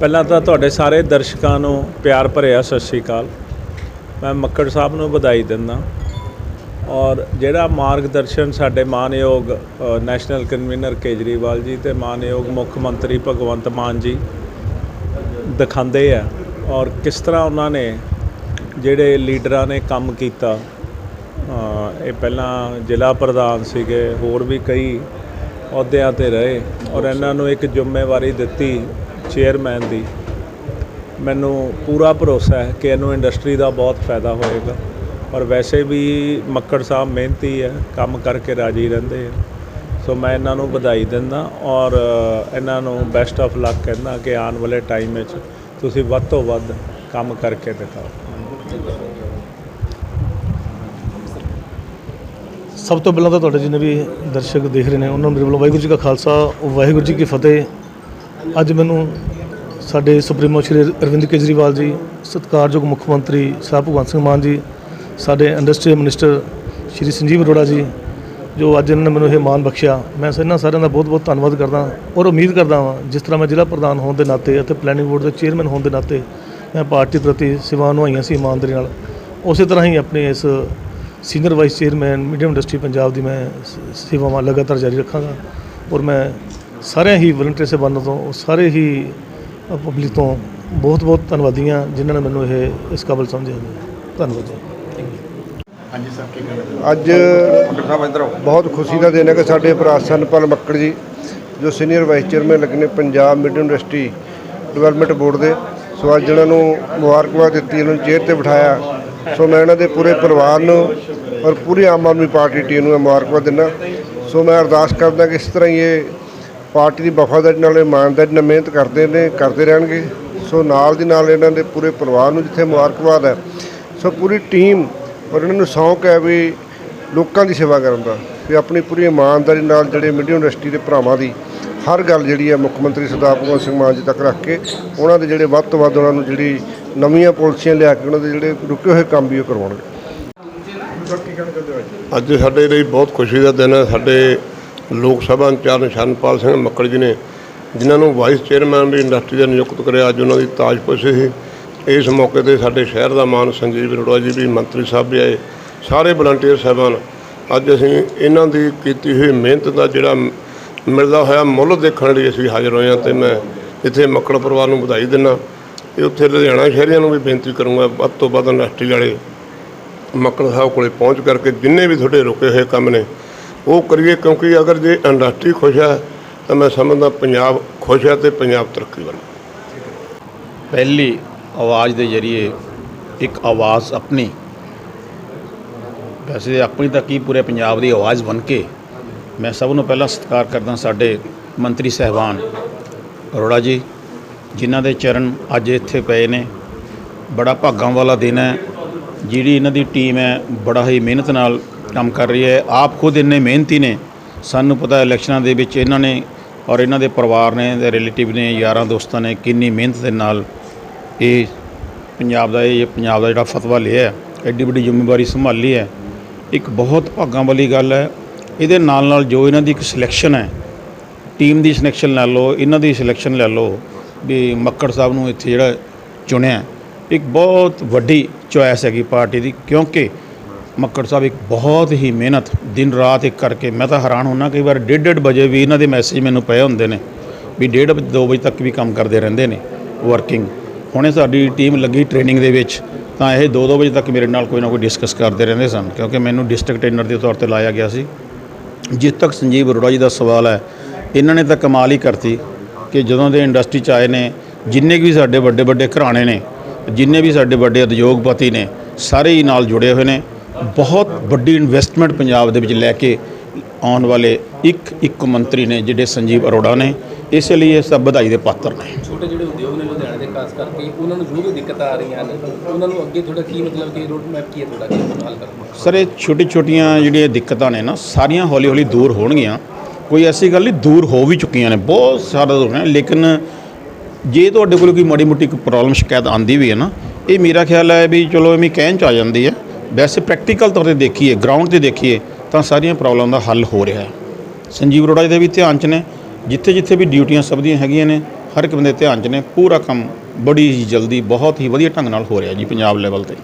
ਪਹਿਲਾਂ ਤਾਂ ਤੁਹਾਡੇ ਸਾਰੇ ਦਰਸ਼ਕਾਂ ਨੂੰ ਪਿਆਰ ਭਰਿਆ ਸਤਿ ਸ਼੍ਰੀ ਅਕਾਲ। ਮੈਂ ਮੱਕੜ ਸਾਹਿਬ ਨੂੰ ਵਧਾਈ ਦਿੰਦਾ ਔਰ ਜਿਹੜਾ ਮਾਰਗਦਰਸ਼ਨ ਸਾਡੇ ਮਾਨਯੋਗ ਨੈਸ਼ਨਲ ਕਨਵੀਨਰ ਕੇਜਰੀਵਾਲ ਜੀ ਤੇ ਮਾਨਯੋਗ ਮੁੱਖ ਮੰਤਰੀ ਭਗਵੰਤ ਮਾਨ ਜੀ ਦਿਖਾਉਂਦੇ ਆ ਔਰ ਕਿਸ ਤਰ੍ਹਾਂ ਉਹਨਾਂ ਨੇ ਜਿਹੜੇ ਲੀਡਰਾਂ ਨੇ ਕੰਮ ਕੀਤਾ ਇਹ ਪਹਿਲਾਂ ਜ਼ਿਲ੍ਹਾ ਪ੍ਰਧਾਨ ਸੀਗੇ, ਹੋਰ ਵੀ ਕਈ ਅਹੁਦਿਆਂ ਤੇ ਰਹੇ ਔਰ ਇਹਨਾਂ ਨੂੰ ਇੱਕ ਜ਼ਿੰਮੇਵਾਰੀ ਦਿੱਤੀ ਚੇਅਰਮੈਨ ਦੀ, ਮੈਨੂੰ ਪੂਰਾ ਭਰੋਸਾ ਹੈ ਕਿ ਇਹਨੂੰ ਇੰਡਸਟਰੀ ਦਾ ਬਹੁਤ ਫਾਇਦਾ ਹੋਏਗਾ। ਔਰ ਵੈਸੇ ਵੀ ਮੱਕੜ ਸਾਹਿਬ ਮਿਹਨਤੀ ਹੈ, ਕੰਮ ਕਰਕੇ ਰਾਜੀ ਰਹਿੰਦੇ ਆ। ਸੋ ਮੈਂ ਇਹਨਾਂ ਨੂੰ ਵਧਾਈ ਦਿੰਦਾ ਔਰ ਇਹਨਾਂ ਨੂੰ ਬੈਸਟ ਆਫ ਲੱਕ ਕਹਿੰਦਾ ਕਿ ਆਉਣ ਵਾਲੇ ਟਾਈਮ ਵਿੱਚ ਤੁਸੀਂ ਵੱਧ ਤੋਂ ਵੱਧ ਕੰਮ ਕਰਕੇ ਦਿਖਾਓ। ਸਭ ਤੋਂ ਪਹਿਲਾਂ ਤਾਂ ਤੁਹਾਡੇ ਜਿੰਨੇ ਵੀ ਦਰਸ਼ਕ ਦੇਖ ਰਹੇ ਨੇ, ਉਹਨਾਂ ਨੂੰ ਮੇਰੇ ਵੱਲੋਂ ਵਾਹਿਗੁਰੂ ਜੀ ਕਾ ਖਾਲਸਾ, ਵਾਹਿਗੁਰੂ ਜੀ ਕੀ ਫਤਿਹ। ਅੱਜ ਮੈਨੂੰ ਸਾਡੇ ਸੁਪਰੀਮੋ ਸ਼੍ਰੀ ਅਰਵਿੰਦ ਕੇਜਰੀਵਾਲ ਜੀ, ਸਤਿਕਾਰਯੋਗ ਮੁੱਖ ਮੰਤਰੀ ਸਾਹਿਬ ਭਗਵੰਤ ਸਿੰਘ ਮਾਨ ਜੀ, ਸਾਡੇ ਇੰਡਸਟਰੀ ਮਿਨਿਸਟਰ ਸ਼੍ਰੀ ਸੰਜੀਵ ਅਰੋੜਾ ਜੀ, ਜੋ ਅੱਜ ਇਹਨਾਂ ਨੇ ਮੈਨੂੰ ਇਹ ਮਾਣ ਬਖਸ਼ਿਆ। ਮੈਂ ਇਹਨਾਂ ਸਾਰਿਆਂ ਦਾ ਬਹੁਤ-ਬਹੁਤ ਧੰਨਵਾਦ ਕਰਦਾ ਔਰ ਉਮੀਦ ਕਰਦਾ ਹਾਂ ਜਿਸ ਤਰ੍ਹਾਂ ਮੈਂ ਜ਼ਿਲ੍ਹਾ ਪ੍ਰਧਾਨ ਹੋਣ ਦੇ ਨਾਤੇ ਅਤੇ ਪਲੈਨਿੰਗ ਬੋਰਡ ਦੇ ਚੇਅਰਮੈਨ ਹੋਣ ਦੇ ਨਾਤੇ ਮੈਂ ਪਾਰਟੀ ਪ੍ਰਤੀ ਸੇਵਾਵਾਂ ਨਿਭਾਈਆਂ ਸੀ ਇਮਾਨਦਾਰੀ ਨਾਲ। ਉਸੇ ਤਰ੍ਹਾਂ ਹੀ ਆਪਣੇ ਇਸ senior vice chairman medium industry Punjab ਦੀ ਮੈਂ ਸੇਵਾਵਾਂ ਲਗਾਤਾਰ ਜਾਰੀ ਰੱਖਾਂਗਾ ਔਰ ਮੈਂ ਸਾਰਿਆਂ ਹੀ ਵਲੰਟੀਅਰ ਸੇਵਾਨਾਂ ਤੋਂ ਸਾਰੇ ਹੀ ਪਬਲਿਕ ਤੋਂ ਬਹੁਤ ਬਹੁਤ ਧੰਨਵਾਦੀ ਹਾਂ ਜਿਨ੍ਹਾਂ ਨੇ ਮੈਨੂੰ ਇਹ ਇਸ ਕਾਬਲ ਸਮਝਿਆ ਧੰਨਵਾਦ ਜੀ। ਅੱਜ ਬਹੁਤ ਖੁਸ਼ੀ ਦਾ ਦਿਨ ਹੈ ਕਿ ਸਾਡੇ ਭਰਾ ਸਨਪਾਲ ਮੱਕੜ ਜੀ ਜੋ ਸੀਨੀਅਰ ਵਾਈਸ ਚੇਅਰਮੈਨ ਲੱਗੇ ਨੇ Punjab medium industry development board ਦੇ ਸੋ ਅੱਜ ਇਹਨਾਂ ਨੂੰ ਮੁਬਾਰਕਬਾਦ ਦਿੱਤੀ ਇਹਨਾਂ ਨੂੰ ਚੇਅਰ ਤੇ ਬਿਠਾਇਆ। ਸੋ ਮੈਂ ਇਹਨਾਂ ਦੇ ਪੂਰੇ ਪਰਿਵਾਰ ਨੂੰ ਔਰ ਪੂਰੀ ਆਮ ਆਦਮੀ ਪਾਰਟੀ ਟੀਮ ਨੂੰ ਮੁਬਾਰਕਬਾਦ ਦਿੰਦਾ। ਸੋ ਮੈਂ ਅਰਦਾਸ ਕਰਦਾ ਕਿ ਇਸ ਤਰ੍ਹਾਂ ਹੀ ਇਹ ਪਾਰਟੀ ਦੀ ਵਫਾਦਾਰੀ ਨਾਲ ਇਮਾਨਦਾਰੀ ਨਾਲ ਮਿਹਨਤ ਕਰਦੇ ਨੇ ਕਰਦੇ ਰਹਿਣਗੇ। ਸੋ ਨਾਲ ਦੀ ਨਾਲ ਇਹਨਾਂ ਦੇ ਪੂਰੇ ਪਰਿਵਾਰ ਨੂੰ ਜਿੱਥੇ ਮੁਬਾਰਕਬਾਦ ਹੈ। ਸੋ ਪੂਰੀ ਟੀਮ ਔਰ ਇਹਨਾਂ ਨੂੰ ਸ਼ੌਂਕ ਹੈ ਵੀ ਲੋਕਾਂ ਦੀ ਸੇਵਾ ਕਰਨ ਦਾ ਵੀ ਆਪਣੀ ਪੂਰੀ ਇਮਾਨਦਾਰੀ ਨਾਲ ਜਿਹੜੇ ਮੀਡੀਆ ਇੰਡਸਟਰੀ ਦੇ ਭਰਾਵਾਂ ਦੀ ਹਰ ਗੱਲ ਜਿਹੜੀ ਹੈ ਮੁੱਖ ਮੰਤਰੀ ਸਰਦਾਰ ਭਗਵੰਤ ਸਿੰਘ ਮਾਨ ਜੀ ਤੱਕ ਰੱਖ ਕੇ ਉਹਨਾਂ ਦੇ ਜਿਹੜੇ ਵੱਧ ਤੋਂ ਵੱਧ ਉਹਨਾਂ ਨੂੰ ਜਿਹੜੀ ਨਵੀਆਂ ਪਾਲਿਸੀਆਂ ਲਿਆ ਕੇ ਉਹਨਾਂ ਦੇ ਜਿਹੜੇ ਰੁਕੇ ਹੋਏ ਕੰਮ ਵੀ ਉਹ ਕਰਵਾਉਣਗੇ। ਅੱਜ ਸਾਡੇ ਲਈ ਬਹੁਤ ਖੁਸ਼ੀ ਦਾ ਦਿਨ ਹੈ। ਸਾਡੇ ਲੋਕ ਸਭਾ ਇੰਚਾਰਜ ਸ਼ਰਨਪਾਲ ਸਿੰਘ ਮੱਕੜ ਜੀ ਨੇ, ਜਿਨ੍ਹਾਂ ਨੂੰ ਵਾਈਸ ਚੇਅਰਮੈਨ ਵੀ ਇੰਡਸਟਰੀ ਦਾ ਨਿਯੁਕਤ ਕਰਿਆ, ਅੱਜ ਉਹਨਾਂ ਦੀ ਤਾਜਪੋਸ਼ੀ ਸੀ। ਇਸ ਮੌਕੇ ਤੇ ਸਾਡੇ ਸ਼ਹਿਰ ਦਾ ਮਾਨ ਸੰਜੀਵ ਅਰੋੜਾ ਜੀ ਵੀ ਮੰਤਰੀ ਸਾਹਿਬ ਵੀ ਆਏ। ਸਾਰੇ ਵਲੰਟੀਅਰ ਸਾਹਿਬਾਨ। ਅੱਜ ਅਸੀਂ ਇਹਨਾਂ ਦੀ ਕੀਤੀ ਹੋਈ ਮਿਹਨਤ ਦਾ ਜਿਹੜਾ ਮਿਲਦਾ ਹੋਇਆ ਮੁੱਲ ਦੇਖਣ ਲਈ ਅਸੀਂ ਹਾਜ਼ਰ ਹੋਏ ਹਾਂ ਤੇ ਮੈਂ ਇੱਥੇ ਮੱਕੜ ਪਰਿਵਾਰ ਨੂੰ ਵਧਾਈ ਦਿੰਦਾ। ਤੇ ਉੱਥੇ ਲੁਧਿਆਣਾ ਸ਼ਹਿਰੀਆਂ ਨੂੰ ਵੀ ਬੇਨਤੀ ਕਰੂੰਗਾ, ਵੱਧ ਤੋਂ ਵੱਧ ਇੰਡਸਟਰੀ ਵਾਲੇ ਮੱਕੜ ਸਾਹਿਬ ਕੋਲੇ ਪਹੁੰਚ ਕਰਕੇ ਜਿੰਨੇ ਵੀ ਤੁਹਾਡੇ ਰੁਕੇ ਹੋਏ ਕੰਮ ਨੇ ਉਹ ਕਰੀਏ ਕਿਉਂਕਿ ਅਗਰ ਜੇ ਇੰਡਸਟਰੀ ਖੁਸ਼ ਹੈ, ਤਾਂ ਮੈਂ ਸਮਝਦਾ ਪੰਜਾਬ ਖੁਸ਼ ਹੈ ਤੇ ਪੰਜਾਬ ਤਰੱਕੀ ਵੱਲ। ਪਹਿਲੀ ਆਵਾਜ਼ ਦੇ ਜ਼ਰੀਏ ਇੱਕ ਆਵਾਜ਼ ਆਪਣੀ। ਵੈਸੇ ਆਪਣੀ ਤਾਂ ਕੀ ਪੂਰੇ ਪੰਜਾਬ ਦੀ ਆਵਾਜ਼ ਬਣ ਕੇ ਮੈਂ ਸਭ ਨੂੰ ਪਹਿਲਾਂ ਸਤਿਕਾਰ ਕਰਦਾ ਸਾਡੇ ਮੰਤਰੀ ਸਹਿਬਾਨ ਅਰੋੜਾ ਜੀ, ਜਿਨ੍ਹਾਂ ਦੇ ਚਰਨ ਅੱਜ ਇੱਥੇ ਪਏ ਨੇ। ਬੜਾ ਭਾਗਾਂ ਵਾਲਾ ਦਿਨ ਹੈ। ਜਿਹੜੀ ਇਹਨਾਂ ਦੀ ਟੀਮ ਹੈ, ਬੜਾ ਹੀ ਮਿਹਨਤ ਨਾਲ ਕੰਮ ਕਰ ਰਹੀ ਹੈ। ਆਪ ਖੁਦ ਇੰਨੇ ਮਿਹਨਤੀ ਨੇ। ਸਾਨੂੰ ਪਤਾ ਇਲੈਕਸ਼ਨਾਂ ਦੇ ਵਿੱਚ ਇਹਨਾਂ ਨੇ ਔਰ ਇਹਨਾਂ ਦੇ ਪਰਿਵਾਰ ਨੇ ਦੇ ਰਿਲੇਟਿਵ ਨੇ, ਯਾਰਾਂ ਦੋਸਤਾਂ ਨੇ ਕਿੰਨੀ ਮਿਹਨਤ ਦੇ ਨਾਲ ਇਹ ਪੰਜਾਬ ਦਾ, ਇਹ ਪੰਜਾਬ ਦਾ ਜਿਹੜਾ ਫਤਵਾ ਲਿਆ ਐਡੀ ਵੱਡੀ ਜ਼ਿੰਮੇਵਾਰੀ ਸੰਭਾਲੀ ਹੈ। ਇੱਕ ਬਹੁਤ ਭਾਗਾਂ ਵਾਲੀ ਗੱਲ ਹੈ। ਇਹਦੇ ਨਾਲ ਨਾਲ ਜੋ ਇਹਨਾਂ ਦੀ ਇੱਕ ਸਿਲੈਕਸ਼ਨ ਹੈ ਟੀਮ ਦੀ ਸਿਲੈਕਸ਼ਨ ਲੈ ਲਓ, ਇਹਨਾਂ ਦੀ ਸਿਲੈਕਸ਼ਨ ਲੈ ਲਓ, ਵੀ ਮੱਕੜ ਸਾਹਿਬ ਨੂੰ ਇੱਥੇ ਜਿਹੜਾ ਚੁਣਿਆ ਇੱਕ ਬਹੁਤ ਵੱਡੀ ਚੋਇਸ ਹੈਗੀ ਪਾਰਟੀ ਦੀ, ਕਿਉਂਕਿ ਮੱਕੜ ਸਾਹਿਬ ਇੱਕ ਬਹੁਤ ਹੀ ਮਿਹਨਤ, ਦਿਨ ਰਾਤ ਇੱਕ ਕਰਕੇ। ਮੈਂ ਤਾਂ ਹੈਰਾਨ ਹੁੰਨਾ, ਕਈ ਵਾਰ ਡੇਢ ਡੇਢ ਵਜੇ ਵੀ ਇਹਨਾਂ ਦੇ ਮੈਸੇਜ ਮੈਨੂੰ ਪਏ ਹੁੰਦੇ ਨੇ ਵੀ ਡੇਢ ਵਜੇ 2 ਵਜੇ ਤੱਕ ਵੀ ਕੰਮ ਕਰਦੇ ਰਹਿੰਦੇ ਨੇ ਵਰਕਿੰਗ ਹੁਣੇ ਸਾਡੀ ਟੀਮ ਲੱਗੀ ਟ੍ਰੇਨਿੰਗ ਦੇ ਵਿੱਚ, ਤਾਂ ਇਹ 2-2 ਵਜੇ ਤੱਕ ਮੇਰੇ ਨਾਲ ਕੋਈ ਨਾ ਕੋਈ ਡਿਸਕਸ ਕਰਦੇ ਰਹਿੰਦੇ ਸਨ, ਕਿਉਂਕਿ ਮੈਨੂੰ ਡਿਸਟ੍ਰਿਕਟ ਟ੍ਰੇਨਰ ਦੇ ਤੌਰ ਤੇ ਲਾਇਆ ਗਿਆ ਸੀ। ਜਿੱਥੇ ਤੱਕ ਸੰਜੀਵ ਅਰੋੜਾ ਜੀ ਦਾ ਸਵਾਲ ਹੈ, ਇਹਨਾਂ ਨੇ ਤਾਂ ਕਮਾਲ ਹੀ ਕਰਤੀ ਕਿ ਜਦੋਂ ਦੇ ਇੰਡਸਟਰੀ ਚ ਆਏ ਨੇ, ਜਿੰਨੇ ਵੀ ਸਾਡੇ ਵੱਡੇ ਵੱਡੇ ਘਰਾਣੇ ਨੇ, ਜਿੰਨੇ ਵੀ ਸਾਡੇ ਵੱਡੇ ਉਦਯੋਗਪਤੀ ਨੇ, ਸਾਰੇ ਹੀ ਨਾਲ ਜੁੜੇ ਹੋਏ ਨੇ। ਬਹੁਤ ਵੱਡੀ ਇਨਵੈਸਟਮੈਂਟ ਪੰਜਾਬ ਦੇ ਵਿੱਚ ਲੈ ਕੇ ਆਉਣ ਵਾਲੇ ਇੱਕ ਇੱਕ ਮੰਤਰੀ ਨੇ ਜਿਹੜੇ ਸੰਜੀਵ ਅਰੋੜਾ ਨੇ ਇਸ ਲਈ ਇਹ ਸਭ ਵਧਾਈ ਦੇ ਪਾਤਰ ਨੇ। ਛੋਟੇ ਜਿਹੜੇ ਉਦਯੋਗ ਨੇ ਲੁਧਿਆਣੇ ਦੇ ਖਾਸ ਕਰਕੇ ਉਹਨਾਂ ਨੂੰ ਜੋ ਵੀ ਦਿੱਕਤਾਂ ਆ ਰਹੀਆਂ ਨੇ ਉਹਨਾਂ ਨੂੰ ਅੱਗੇ ਤੁਹਾਡਾ ਕੀ ਮਤਲਬ ਕਿ ਰੋਡ ਮੈਪ ਕੀ ਹੈ ਤੁਹਾਡਾ ਕਿ ਹੱਲ ਕਰਨ? ਸਰ ਇਹ ਛੋਟੀ ਛੋਟੀਆਂ ਜਿਹੜੀਆਂ ਦਿੱਕਤਾਂ ਨੇ ਨਾ ਸਾਰੀਆਂ ਹੌਲੀ ਹੌਲੀ ਦੂਰ ਹੋਣਗੀਆਂ। ਕੋਈ ਐਸੀ ਗੱਲ ਨਹੀਂ ਦੂਰ ਹੋ ਵੀ ਚੁੱਕੀਆਂ ਨੇ ਬਹੁਤ ਸਾਰਾ ਦੂਰ ਨੇ ਲੇਕਿਨ ਜੇ ਤੁਹਾਡੇ ਕੋਲ ਕੋਈ ਮਾੜੀ ਮੋਟੀ ਕੋਈ ਪ੍ਰੋਬਲਮ ਸ਼ਿਕਾਇਤ ਆਂਦੀ ਵੀ ਹੈ ਨਾ ਇਹ ਮੇਰਾ ਖਿਆਲ ਹੈ ਵੀ ਚਲੋ ਐਵੇਂ ਕਹਿਣ ਚ ਆ ਜਾਂਦੀ ਹੈ। ਵੈਸੇ ਪ੍ਰੈਕਟੀਕਲ ਤੌਰ ਤੇ ਦੇਖੀਏ ਗਰਾਊਂਡ ਤੇ ਦੇਖੀਏ, ਤਾਂ ਸਾਰੀਆਂ ਪ੍ਰੋਬਲਮ ਦਾ ਹੱਲ ਹੋ ਰਿਹਾ ਹੈ। ਸੰਜੀਵ ਅਰੋੜਾ ਜੀ ਦੇ ਵੀ ਧਿਆਨ ਚ ਨੇ, ਜਿੱਥੇ ਜਿੱਥੇ ਵੀ ਡਿਊਟੀਆਂ ਸਭ ਦੀਆਂ ਹੈਗੀਆਂ ਨੇ, ਹਰ ਇੱਕ ਬੰਦੇ ਧਿਆਨ 'ਚ ਨੇ, ਪੂਰਾ ਕੰਮ ਬੜੀ ਹੀ ਜਲਦੀ, ਬਹੁਤ ਹੀ ਵਧੀਆ ਢੰਗ ਨਾਲ ਹੋ ਰਿਹਾ ਜੀ, ਪੰਜਾਬ ਲੈਵਲ ਤੇ।